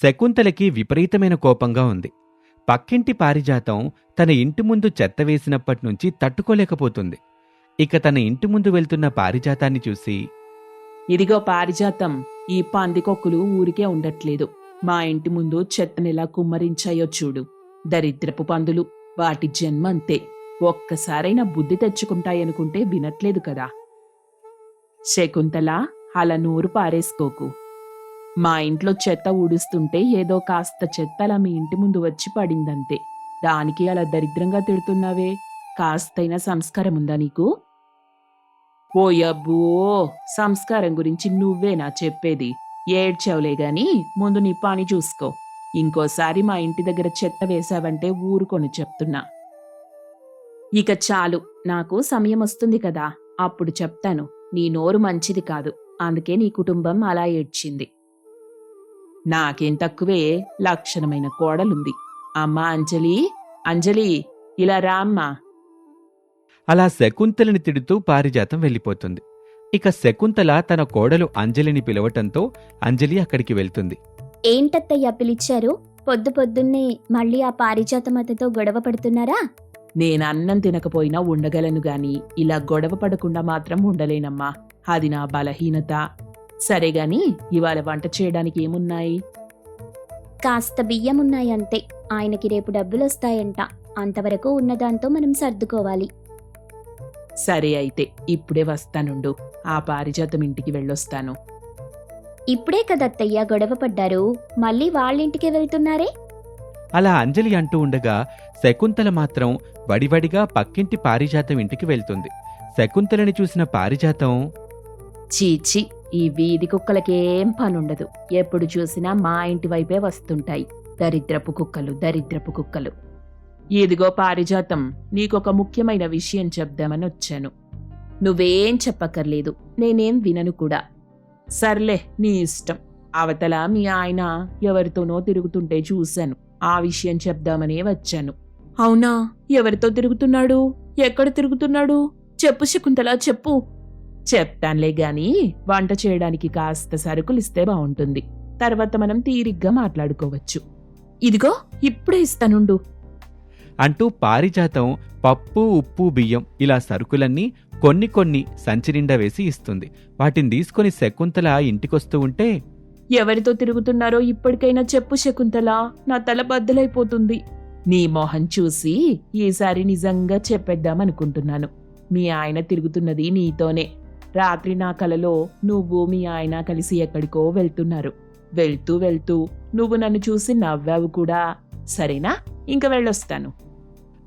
శకుంతలకి విపరీతమైన కోపంగా ఉంది. పక్కింటి పారిజాతం తన ఇంటి ముందు చెత్త వేసినప్పటి నుంచి తట్టుకోలేకపోతుంది. ఇక తన ఇంటి ముందు వెళ్తున్న పారిజాతాన్ని చూసి ఇదిగో పారిజాతం ఈ పందికొక్కులు ఊరికే ఉండట్లేదు. మా ఇంటి ముందు చెత్తనెలా కుమ్మరించాయో చూడు. దరిద్రపు పందులు వాటి జన్మ అంతే ఒక్కసారైనా బుద్ధి తెచ్చుకుంటాయనుకుంటే వినట్లేదు కదా. శకుంతల అలా నూరు పారేసుకోకు. మా ఇంట్లో చెత్త ఊడుస్తుంటే ఏదో కాస్త చెత్త అలా మీ ఇంటి ముందు వచ్చి పడిందంతే. దానికి అలా దరిద్రంగా తిడుతున్నావే? కాస్తైనా సంస్కారం ఉందా నీకు? ఓయబ్బో సంస్కారం గురించి నువ్వేనా చెప్పేది. ఏడ్చావులే గాని ముందు నీ పని చూసుకో. ఇంకోసారి మా ఇంటి దగ్గర చెత్త వేశావంటే ఊరుకొని చెప్తున్నా. ఇక చాలు. నాకు సమయం వస్తుంది కదా. అప్పుడు చెప్తాను. నీ నోరు మంచిది కాదు. అందుకే నీ కుటుంబం అలా ఏడ్చింది. నాకేం తక్కువే లక్షణమైన కోడలుంది. అమ్మా అంజలి అంజలి ఇలా రా అమ్మా. అలా శకుంతలని తిడుతూ పారిజాతం వెళ్ళిపోతుంది. ఇక శకుంతల తన కోడలు అంజలిని పిలవటంతో అంజలి అక్కడికి వెళ్తుంది. ఏంటత్తయ్య పిలిచారు? పొద్దు పొద్దున్నే మళ్ళీ ఆ పారిజాతమతతో గొడవ పడుతున్నారా? నేను అన్నం తినకపోయినా ఉండగలను గాని ఇలా గొడవ పడకుండా మాత్రం ఉండలేనమ్మా. అది నా బలహీనత. సరే గాని ఇవాళ వంట చేయడానికి ఏమున్నాయి? కాస్త బియ్యం ఉన్నాయంతే ఆయనకి రేపు డబ్బులు వస్తాయంట అంతవరకు ఉన్నదాంతో మనం సర్దుకోవాలి. సరే అయితే ఇప్పుడే వస్తానుండు. ఆ పారిజాతం ఇంటికి వెళ్ళొస్తాను. ఇప్పుడే కదత్తయ్య గొడవ పడ్డారు. మళ్ళీ వాళ్ళింటికి వెళ్తున్నారే? అలా అంజలి అంటూ ఉండగా శకుంతల మాత్రం వడివడిగా పక్కింటి పారిజాతం ఇంటికి వెళ్తుంది. శకుంతలని చూసిన పారిజాతం చీచి ఈ వీధి కుక్కలకేం పనుండదు. ఎప్పుడు చూసినా మా ఇంటి వైపే వస్తుంటాయి. దరిద్రపు కుక్కలు దరిద్రపు కుక్కలు. ఇదిగో పారిజాతం నీకొక ముఖ్యమైన విషయం చెప్దామని వచ్చాను నువ్వేం చెప్పక్కర్లేదు నేనేం వినను కూడా. సర్లే నీ ఇష్టం. అవతల మీ ఆయన ఎవరితోనో తిరుగుతుంటే చూశాను. ఆ విషయం చెప్దామనే వచ్చాను. అవునా? ఎవరితో తిరుగుతున్నాడు? ఎక్కడ తిరుగుతున్నాడు? చెప్పు శకుంతలా చెప్పు. చెప్తానులే గాని వంట చేయడానికి కాస్త సరుకులు ఇస్తే బాగుంటుంది తర్వాత మనం తీరిగ్గా మాట్లాడుకోవచ్చు. ఇదిగో ఇప్పుడే ఇస్తానుండు. అంటూ పారిజాతం పప్పు ఉప్పు బియ్యం ఇలా సరుకులన్నీ కొన్ని కొన్ని సంచి నిండా వేసి ఇస్తుంది. వాటిని తీసుకొని శకుంతల ఇంటికొస్తూ ఉంటే ఎవరితో తిరుగుతున్నారో ఇప్పటికైనా చెప్పు శకుంతల నా తల బద్దలైపోతుంది. నీ మొహం చూసి ఈసారి నిజంగా చెప్పేద్దామనుకుంటున్నాను. మీ ఆయన తిరుగుతున్నది నీతోనే. రాత్రి నా కలలో నువ్వు మీ ఆయన కలిసి ఎక్కడికో వెళ్తున్నారు. వెళ్తూ వెళ్తూ నువ్వు నన్ను చూసి నవ్వావు కూడా. సరేనా? ఇంక వెళ్ళొస్తాను.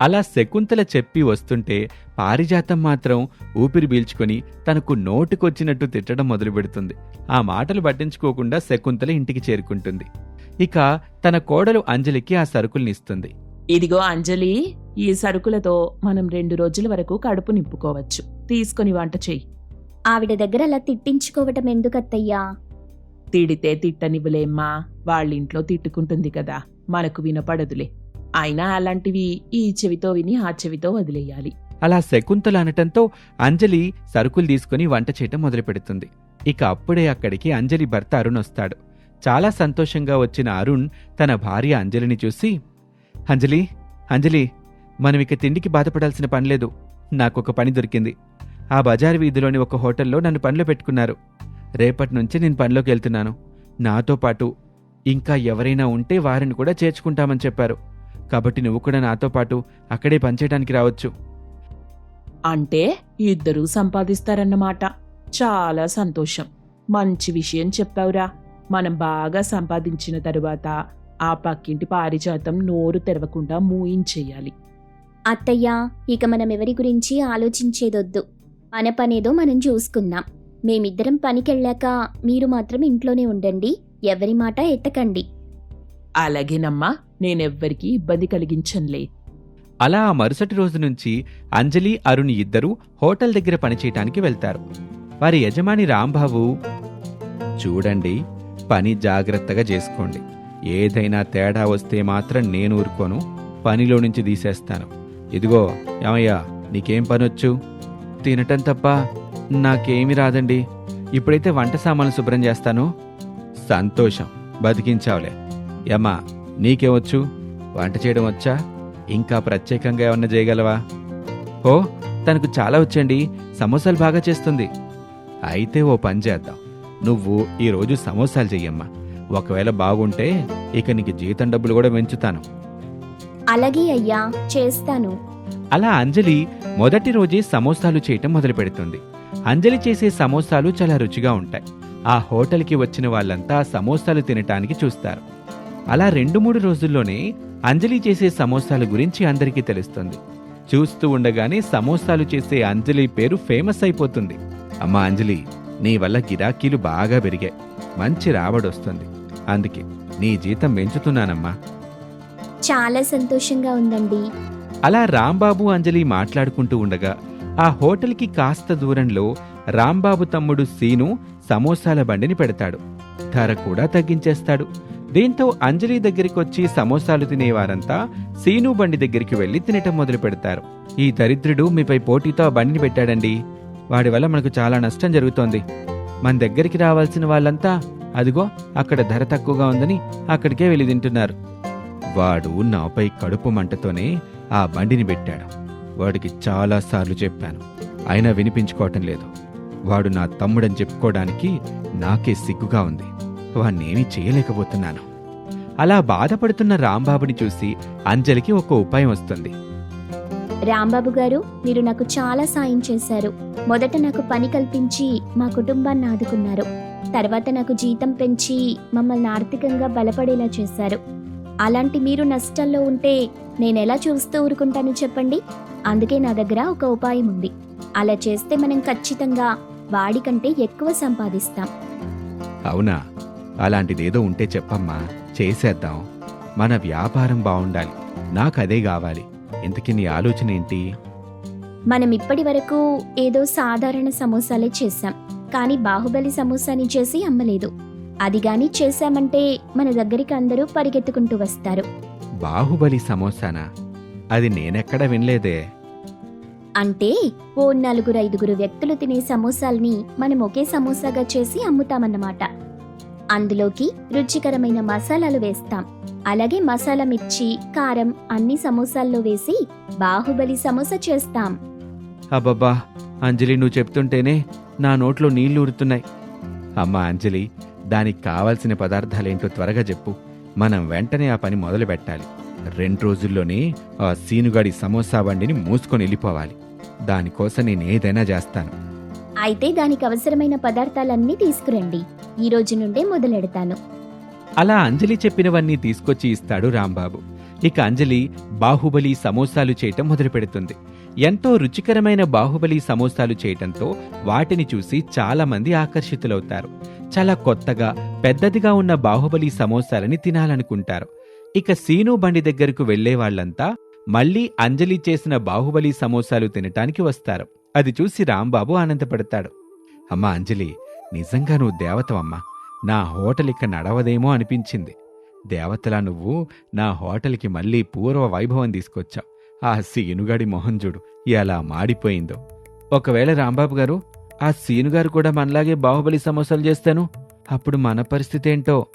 అలా శకుంతల చెప్పి వస్తుంటే పారిజాతం మాత్రం ఊపిరి పీల్చుకొని తనకు నోటికొచ్చినట్టు తిట్టడం మొదలుపెడుతుంది ఆ మాటలు పట్టించుకోకుండా శకుంతల ఇంటికి చేరుకుంటుంది. ఇక తన కోడలు అంజలికి ఆ సరుకుల్నిస్తుంది ఇదిగో అంజలి ఈ సరుకులతో మనం రెండు రోజుల వరకు కడుపు నింపుకోవచ్చు. తీసుకొని వంట చెయ్యి. ఆవిడ దగ్గర అలా తిట్టించుకోవటం ఎందుకత్తయ్యా? తిడితే తిట్టనివ్వలేమ్మా. వాళ్ళింట్లో తిట్టుకుంటుంది కదా. మనకు వినపడదులే. అయినా అలాంటివి ఈ చెవితో విని ఆ చెవితో వదిలేయాలి. అలా శకుంతల అనటంతో అంజలి సరుకులు తీసుకుని వంట చేయటం మొదలుపెడుతుంది. ఇక అప్పుడే అక్కడికి అంజలి భర్త అరుణ్ వస్తాడు. చాలా సంతోషంగా వచ్చిన అరుణ్ తన భార్య అంజలిని చూసి అంజలి అంజలి మనం ఇక తిండికి బాధపడాల్సిన పనిలేదు నాకొక పని దొరికింది. ఆ బజార్ వీధిలోని ఒక హోటల్లో నన్ను పనిలో పెట్టుకున్నారు. రేపటి నుంచి నేను పనిలోకి వెళ్తున్నాను. నాతో పాటు ఇంకా ఎవరైనా ఉంటే వారిని కూడా చేర్చుకుంటామని చెప్పారు. కాబట్టి నువ్వు కూడా నాతో పాటు అక్కడే పనిచేయడానికి రావచ్చు. అంటే ఇద్దరూ సంపాదిస్తారన్నమాట. చాలా సంతోషం. మంచి విషయం చెప్పావురా. మనం బాగా సంపాదించిన తరువాత ఆ పక్కింటి పారిజాతం నోరు తెరవకుండా మూయించేయాలి. అత్తయ్య ఇక మనం ఎవరి గురించి ఆలోచించేదొద్దు. మన పనేదో మనం చూసుకుందాం. మేమిద్దరం పనికెళ్ళాక మీరు మాత్రం ఇంట్లోనే ఉండండి. ఎవరి మాట ఎత్తకండి. అలాగేనమ్మా నేనెవ్వరికీ ఇబ్బంది కలిగించనులే. అలా ఆ మరుసటి రోజు నుంచి అంజలి అరుణ్ ఇద్దరూ హోటల్ దగ్గర పనిచేయటానికి వెళ్తారు. వారి యజమాని రాంబాబు చూడండి పని జాగ్రత్తగా చేసుకోండి. ఏదైనా తేడా వస్తే మాత్రం నేను ఊరుకోను పనిలో నుంచి తీసేస్తాను. ఇదిగో ఏమయ్యా నీకేం పనొచ్చు? తినటం తప్ప నాకేమి రాదండి. ఇప్పుడైతే వంట సామాన్లు శుభ్రం చేస్తాను. సంతోషం. బతికించావులే. యమ్మా నీకేమొచ్చు? వంట చేయడం వచ్చా? ఇంకా ప్రత్యేకంగా ఏమన్నా చేయగలవా? ఓ తనకు చాలా వచ్చండి. సమోసాలు బాగా చేస్తుంది. అయితే ఓ పని చేద్దాం. నువ్వు ఈరోజు సమోసాలు చెయ్యమ్మా. ఒకవేళ బాగుంటే ఇక నీకు జీతం డబ్బులు కూడా పెంచుతాను. అలాగే అయ్యా చేస్తాను. అలా అంజలి మొదటి రోజే సమోసాలు చేయటం మొదలు పెడుతుంది అంజలి చేసే సమోసాలు చాలా రుచిగా ఉంటాయి. ఆ హోటల్కి వచ్చిన వాళ్ళంతా సమోసాలు తినటానికి చూస్తారు. అలా రెండు మూడు రోజుల్లోనే అంజలి చేసే సమోసాల గురించి అందరికీ తెలుస్తుంది. చూస్తూ ఉండగానే సమోసాలు చేసే అంజలి పేరు ఫేమస్ అయిపోతుంది. అమ్మా అంజలి నీ వల్ల గిరాకీలు బాగా పెరిగాయి. మంచి రాబడొస్తుంది అందుకే నీ జీతం పెంచుతున్నానమ్మా. చాలా సంతోషంగా ఉందండి. అలా రాంబాబు అంజలి మాట్లాడుకుంటూ ఉండగా ఆ హోటల్కి కాస్త దూరంలో రాంబాబు తమ్ముడు సీను సమోసాల బండిని పెడతాడు. ధర కూడా తగ్గించేస్తాడు. దీంతో అంజలి దగ్గరికొచ్చి సమోసాలు తినేవారంతా సీను బండి దగ్గరికి వెళ్ళి తినటం మొదలు పెడతారు. ఈ దరిద్రుడు మీపై పోటీతో ఆ బండిని పెట్టాడండి. వాడి వల్ల మనకు చాలా నష్టం జరుగుతోంది. మన దగ్గరికి రావాల్సిన వాళ్ళంతా అదిగో అక్కడ ధర తక్కువగా ఉందని అక్కడికే వెళ్ళి తింటున్నారు. వాడు నాపై కడుపు మంటతోనే ఆ బండిని పెట్టాడు. వాడికి చాలాసార్లు చెప్పాను. అయినా వినిపించుకోవటం లేదు. వాడు నా తమ్ముడని చెప్పుకోవడానికి నాకే సిగ్గుగా ఉంది. వాణ్ణేమీ చేయలేకపోతున్నాను. అలా బాధపడుతున్న రాంబాబుని చూసి అంజలికి ఒక ఉపాయం వస్తుంది. రాంబాబు గారు మీరు నాకు చాలా సాయం చేశారు. మొదట నాకు పని కల్పించి మా కుటుంబాన్ని ఆదుకున్నారు. తర్వాత నాకు జీతం పెంచి మమ్మల్ని ఆర్థికంగా బలపడేలా చేశారు. అలాంటి మీరు నష్టాల్లో ఉంటే నేనెలా చూస్తూ ఊరుకుంటాను చెప్పండి? అందుకే నా దగ్గర ఒక ఉపాయం ఉంది. అలా చేస్తే మనం ఖచ్చితంగా వాడికంటే ఎక్కువ సంపాదిస్తాం. అవునా? అలాంటిదేదో ఉంటే చెప్పమ్మా. చేసేద్దాం. మన వ్యాపారం బావుండాలి. నాకదే కావాలి. ఇంతకీ నీ ఆలోచన ఏంటి? మనం ఇప్పటి వరకు ఏదో సాధారణ సమోసాలే చేశాం. కానీ బాహుబలి సమోసాని చేసి అమ్మలేదు. అది గాని చేశామంటే మన దగ్గరికి అందరూ పరిగెత్తుకుంటూ వస్తారు. బాహుబలి సమోసానా? అది నేనెక్కడ వినలేదే. అంటే ఓ నలుగురు ఐదుగురు వ్యక్తులు తినే సమోసాల్ని మనం ఒకే సమోసాగా చేసి అమ్ముతామన్నమాట. అందులోకి రుచికరమైన మసాలాలు వేస్తాం. అలాగే మసాలా మిర్చి కారం అన్ని సమోసాల్లో వేసి బాహుబలి సమోసా చేస్తాం. అబ్బబ్బా అంజలి నువ్వు చెప్తుంటేనే నా నోట్లో నీళ్ళు ఊరుతున్నాయి. అమ్మా అంజలి దానికి కావాల్సిన పదార్థాలేంటో త్వరగా చెప్పు. మనం వెంటనే ఆ పని మొదలు పెట్టాలి రెండు రోజుల్లోనే ఆ సీనుగాడి సమోసా బండిని మూసుకొని వెళ్ళిపోవాలి. దానికోసం నేను ఏదైనా చేస్తాను. అయితే దానికి అవసరమైన పదార్థాలన్నీ తీసుకురండి. ఈ రోజు నుండే మొదలెడతాను. అలా అంజలి చెప్పినవన్నీ తీసుకొచ్చి ఇస్తాడు రాంబాబు. ఇక అంజలి బాహుబలి సమోసాలు చేయటం మొదలు పెడుతుంది ఎంతో రుచికరమైన బాహుబలి సమోసాలు చేయటంతో వాటిని చూసి చాలా మంది ఆకర్షితులవుతారు. చాలా కొత్తగా పెద్దదిగా ఉన్న బాహుబలి సమోసాలని తినాలనుకుంటారు. ఇక సీను బండి దగ్గరకు వెళ్ళే వాళ్ళంతా మళ్ళీ అంజలి చేసిన బాహుబలి సమోసాలు తినటానికి వస్తారు. అది చూసి రాంబాబు ఆనందపడతాడు. అమ్మా అంజలి నిజంగా నువ్వు దేవతవమ్మా. నా హోటల్ ఇక నడవదేమో అనిపించింది. దేవతలా నువ్వు నా హోటల్కి మళ్ళీ పూర్వ వైభవం తీసుకొచ్చావు. ఆ సీనుగాడి మొహం చూడు ఎలా మాడిపోయిందో. ఒకవేళ రాంబాబు గారు ఆ సీనుగారు కూడా మనలాగే బాహుబలి సమోసాలు చేస్తాను? అప్పుడు మన పరిస్థితి ఏంటో?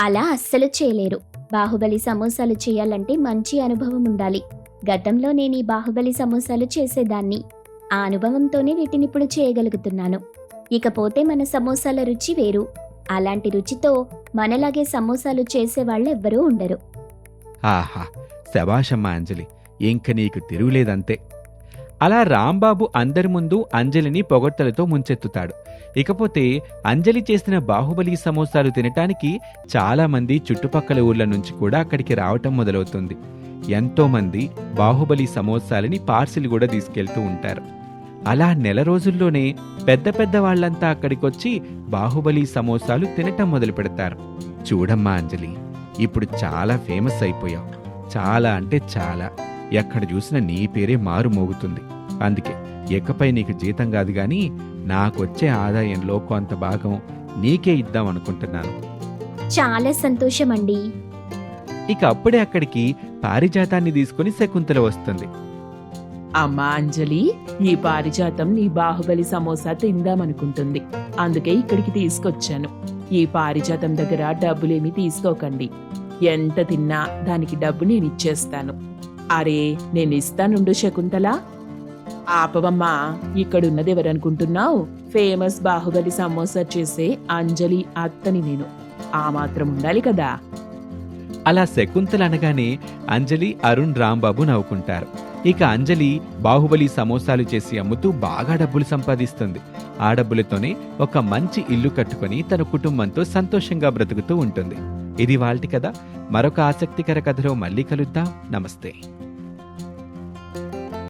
అలా అస్సలు చేయలేరు. బాహుబలి సమోసాలు చేయాలంటే మంచి అనుభవం ఉండాలి. గతంలో నేను ఈ బాహుబలి సమోసాలు చేసేదాన్ని. ఆ అనుభవంతోనే వీటిని ఇప్పుడు చేయగలుగుతున్నాను. ఇకపోతే మన సమోసాల రుచి వేరు. అలాంటి రుచితో మనలాగే సమోసాలు చేసేవాళ్ళు ఎవ్వరూ ఉండరు. ఆహా! శబాషమ్మ అంజలి ఇంక నీకు తిరుగులేదంతే. అలా రాంబాబు అందరి ముందు అంజలిని పొగడ్తలతో ముంచెత్తుతాడు. ఇకపోతే అంజలి చేసిన బాహుబలి సమోసాలు తినటానికి చాలామంది చుట్టుపక్కల ఊర్ల నుంచి కూడా అక్కడికి రావటం మొదలవుతుంది. ఎంతోమంది బాహుబలి సమోసాలని పార్సిల్ కూడా తీసుకెళ్తూ ఉంటారు. అలా నెల రోజుల్లోనే పెద్ద పెద్ద వాళ్ళంతా అక్కడికొచ్చి బాహుబలి సమోసాలు తినటం మొదలు పెడతారు. చూడమ్మా అంజలి ఇప్పుడు చాలా ఫేమస్ అయిపోయావు. చాలా అంటే చాలా. ఎక్కడ చూసినా నీ పేరే మారు మోగుతుంది. అందుకే ఎక్కపై నీకు జీతం కాదు గాని నాకొచ్చే ఆదాయంలో కొంత భాగం నీకే ఇద్దాం అనుకుంటున్నాను. చాలా సంతోషం అండి ఇక అప్పుడే అక్కడికి పారిజాతాన్ని తీసుకుని శకుంతల వస్తుంది. అమ్మా అంజలి ఈ పారిజాతం నీ బాహుబలి సమోసా తిందామనుకుంటుంది అందుకే ఇక్కడికి తీసుకొచ్చాను. ఈ పారిజాతం దగ్గర డబ్బులేమీ తీసుకోకండి. ఎంత తిన్నా దానికి డబ్బు నేను ఇచ్చేస్తాను. అరే నేను ఇస్తానుండు శకుంతల. ఆపవమ్మా ఇక్కడున్నది ఎవరనుకుంటున్నావు? ఫేమస్ బాహుబలి సమోసా చేసే అంజలి అత్తని నేను. ఆ మాత్రం ఉండాలి కదా. అలా శకుంతల అనగానే అంజలి అరుణ్ రాంబాబు నవ్వుకుంటారు. ఇక అంజలి బాహుబలి సమోసాలు చేసి అమ్ముతూ బాగా డబ్బులు సంపాదిస్తుంది. ఆ డబ్బులతోనే ఒక మంచి ఇల్లు కట్టుకొని తన కుటుంబంతో సంతోషంగా బ్రతుకుతూ ఉంటుంది. ఇది వాళ్ళటి కథ. మరొక ఆసక్తికర కథలో మళ్ళీ కలుద్దాం. నమస్తే.